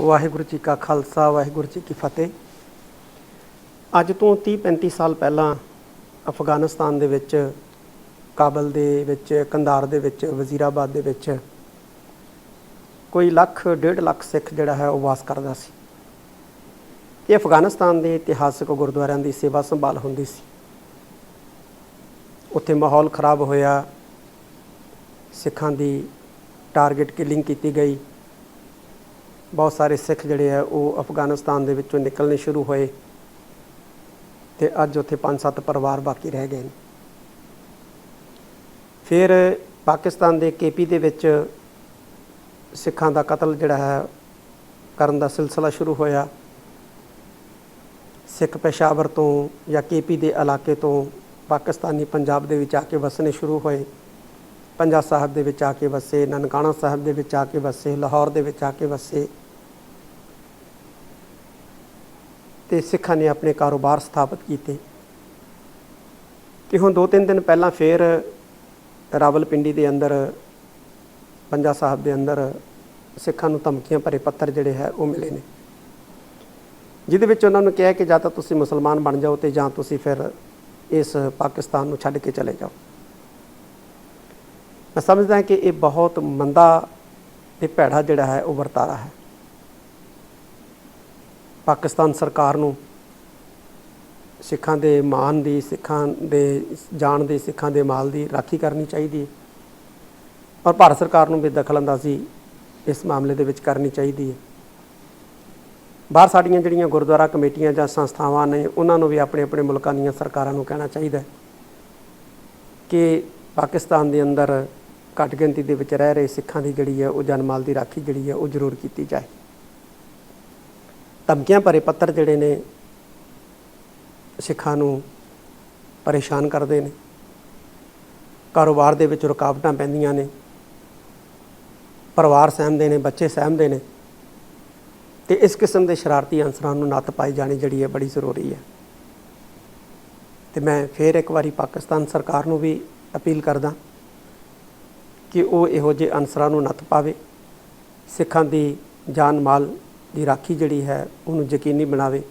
ਵਾਹਿਗੁਰੂ ਜੀ ਕਾ ਖਾਲਸਾ, ਵਾਹਿਗੁਰੂ ਜੀ ਕੀ ਫਤਿਹ। ਅੱਜ ਤੋਂ 30 35 ਸਾਲ ਪਹਿਲਾਂ ਅਫਗਾਨਿਸਤਾਨ ਦੇ ਵਿੱਚ, ਕਾਬਲ ਦੇ ਵਿੱਚ, ਕੰਧਾਰ ਦੇ ਵਿੱਚ, ਵਜ਼ੀਰਾਬਾਦ ਦੇ ਵਿੱਚ ਕੋਈ ਲੱਖ, ਡੇਢ ਲੱਖ ਸਿੱਖ ਜਿਹੜਾ ਹੈ ਉਹ ਵਾਸ ਕਰਦਾ ਸੀ। ਇਹ ਅਫਗਾਨਿਸਤਾਨ ਦੇ ਇਤਿਹਾਸਕ ਗੁਰਦੁਆਰਿਆਂ ਦੀ ਸੇਵਾ ਸੰਭਾਲ ਹੁੰਦੀ ਸੀ। ਉੱਥੇ ਮਾਹੌਲ ਖਰਾਬ ਹੋਇਆ। ਸਿੱਖਾਂ ਦੀ ਟਾਰਗੇਟ ਕਿਲਿੰਗ ਕੀਤੀ ਗਈ। ਬਹੁਤ ਸਾਰੇ ਸਿੱਖ ਜਿਹੜੇ ਆ, ਉਹ ਅਫਗਾਨਿਸਤਾਨ ਦੇ ਵਿੱਚੋਂ ਨਿਕਲਣੇ ਸ਼ੁਰੂ ਹੋਏ ਤੇ ਅੱਜ ਉੱਥੇ 5-7 ਪਰਿਵਾਰ ਬਾਕੀ ਰਹਿ ਗਏ ਨੇ। ਫਿਰ ਪਾਕਿਸਤਾਨ ਦੇ ਕੇਪੀ ਦੇ ਵਿੱਚ ਸਿੱਖਾਂ ਦਾ ਕਤਲ ਜਿਹੜਾ ਹੈ, ਕਰਨ ਦਾ ਸਿਲਸਿਲਾ ਸ਼ੁਰੂ ਹੋਇਆ। ਸਿੱਖ ਪੇਸ਼ਾਵਰ ਤੋਂ ਜਾਂ ਕੇਪੀ ਦੇ ਇਲਾਕੇ ਤੋਂ ਪਾਕਿਸਤਾਨੀ ਪੰਜਾਬ ਦੇ ਵਿੱਚ ਆ ਕੇ ਵਸਣੇ ਸ਼ੁਰੂ ਹੋਏ। ਪੰਜਾ ਸਾਹਿਬ ਦੇ ਵਿੱਚ ਆ ਕੇ ਵਸੇ, ਨਨਕਾਣਾ ਸਾਹਿਬ ਦੇ ਵਿੱਚ ਆ ਕੇ ਵਸੇ, ਲਾਹੌਰ ਦੇ ਵਿੱਚ ਆ ਕੇ ਵਸੇ। ਤੇ ਸਿੱਖਾਂ ਨੇ ਆਪਣੇ ਕਾਰੋਬਾਰ ਸਥਾਪਿਤ ਕੀਤੇ। ਤੇ ਹੁਣ ਦੋ ਤਿੰਨ ਦਿਨ ਪਹਿਲਾਂ ਫੇਰ ਰਾਵਲਪਿੰਡੀ ਦੇ ਅੰਦਰ, ਪੰਜਾ ਸਾਹਿਬ ਦੇ ਅੰਦਰ ਸਿੱਖਾਂ ਨੂੰ ਧਮਕੀਆਂ ਭਰੇ ਪੱਤਰ ਜਿਹੜੇ ਹੈ ਉਹ ਮਿਲੇ ਨੇ। ਜਿਹਦੇ ਵਿੱਚ ਉਹਨਾਂ ਨੂੰ ਕਿਹਾ ਕਿ ਜਾਂ ਤਾਂ ਤੁਸੀਂ ਮੁਸਲਮਾਨ ਬਣ ਜਾਓ ਤੇ ਜਾਂ ਤੁਸੀਂ ਫਿਰ ਇਸ ਪਾਕਿਸਤਾਨ ਨੂੰ ਛੱਡ ਕੇ ਚਲੇ ਜਾਓ। ਮੈਂ ਸਮਝਦਾ ਕਿ ਇਹ ਬਹੁਤ ਮੰਦਾ ਤੇ ਭੈੜਾ ਜਿਹੜਾ ਹੈ ਉਹ ਵਰਤਾਰਾ ਹੈ। ਪਾਕਿਸਤਾਨ ਸਰਕਾਰ ਨੂੰ, ਸਿੱਖਾਂ ਦੇ ਮਾਨ ਦੀ, ਸਿੱਖਾਂ ਦੇ ਜਾਨ ਦੀ, ਸਿੱਖਾਂ ਦੇ ਮਾਲ ਦੀ ਰਾਖੀ ਕਰਨੀ ਚਾਹੀਦੀ ਹੈ। ਔਰ ਭਾਰਤ ਸਰਕਾਰ ਨੂੰ ਵੀ ਦਖਲਅੰਦਾਜ਼ੀ ਇਸ ਮਾਮਲੇ ਦੇ ਵਿੱਚ ਕਰਨੀ ਚਾਹੀਦੀ ਹੈ। ਬਾਹਰ ਸਾਡੀਆਂ ਜਿਹੜੀਆਂ ਗੁਰਦੁਆਰਾ ਕਮੇਟੀਆਂ ਜਾਂ ਸੰਸਥਾਵਾਂ ਨੇ, ਉਹਨਾਂ ਨੂੰ ਵੀ ਆਪਣੇ ਆਪਣੇ ਮੁਲਕਾਂ ਦੀਆਂ ਸਰਕਾਰਾਂ ਨੂੰ ਕਹਿਣਾ ਚਾਹੀਦਾ ਕਿ ਪਾਕਿਸਤਾਨ ਦੇ ਅੰਦਰ ਘੱਟ ਗਿਣਤੀ ਦੇ ਵਿੱਚ ਰਹਿ ਰਹੇ ਸਿੱਖਾਂ ਦੀ ਜਿਹੜੀ ਹੈ, ਉਹ ਜਨਮਾਲ ਦੀ ਰਾਖੀ ਜਿਹੜੀ ਹੈ, ਉਹ ਜ਼ਰੂਰ ਕੀਤੀ ਜਾਏ। ਧਮਕੀਆਂ ਭਰੇ ਪੱਤਰ ਜਿਹੜੇ ਨੇ, ਸਿੱਖਾਂ ਨੂੰ ਪਰੇਸ਼ਾਨ ਕਰਦੇ ਨੇ। ਕਾਰੋਬਾਰ ਦੇ ਵਿੱਚ ਰੁਕਾਵਟਾਂ ਪੈਂਦੀਆਂ ਨੇ। ਪਰਿਵਾਰ ਸਹਿਮਦੇ ਨੇ, ਬੱਚੇ ਸਹਿਮਦੇ ਨੇ। ਤੇ ਇਸ ਕਿਸਮ ਦੇ ਸ਼ਰਾਰਤੀ ਅਨਸਰਾਂ ਨੂੰ ਨੱਤ ਪਾਈ ਜਾਣੀ ਜਿਹੜੀ ਹੈ ਬੜੀ ਜ਼ਰੂਰੀ ਹੈ। ਤੇ ਮੈਂ ਫੇਰ ਇੱਕ ਵਾਰੀ ਪਾਕਿਸਤਾਨ ਸਰਕਾਰ ਨੂੰ ਵੀ ਅਪੀਲ ਕਰਦਾ ਕਿ ਉਹ ਇਹੋ ਜਿਹੇ ਅਨਸਰਾਂ ਨੂੰ ਨੱਤ ਪਾਵੇ। ਸਿੱਖਾਂ ਦੀ ਜਾਨ ਮਾਲ ਦੀ ਰਾਖੀ ਜਿਹੜੀ ਹੈ ਉਹਨੂੰ ਯਕੀਨੀ ਬਣਾਵੇ।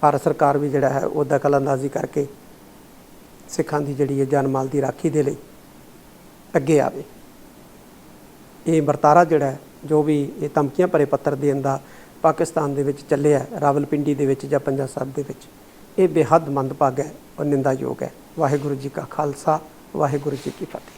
ਭਾਰਤ ਸਰਕਾਰ ਵੀ ਜਿਹੜਾ ਹੈ ਉਹ ਦਖਲਅੰਦਾਜ਼ੀ ਕਰਕੇ ਸਿੱਖਾਂ ਦੀ ਜਿਹੜੀ ਹੈ ਜਾਨ ਮਾਲ ਦੀ ਰਾਖੀ ਦੇ ਲਈ ਅੱਗੇ ਆਵੇ। ਇਹ ਵਰਤਾਰਾ ਜਿਹੜਾ ਜੋ ਵੀ ਇਹ ਧਮਕੀਆਂ ਭਰੇ ਪੱਤਰ ਦੇਣ ਦਾ ਪਾਕਿਸਤਾਨ ਦੇ ਵਿੱਚ ਚੱਲਿਆ ਹੈ, ਰਾਵਲਪਿੰਡੀ ਦੇ ਵਿੱਚ ਜਾਂ ਪੰਜਾ ਸਾਹਿਬ ਦੇ ਵਿੱਚ ਇਹ ਬੇਹੱਦ ਮੰਦਭਾਗਾ ਹੈ ਔਰ ਨਿੰਦਾਯੋਗ ਹੈ। ਵਾਹਿਗੁਰੂ ਜੀ ਕਾ ਖਾਲਸਾ ਵਾਹਿਗੁਰੂ ਜੀ ਕੀ ਫਤਿਹ।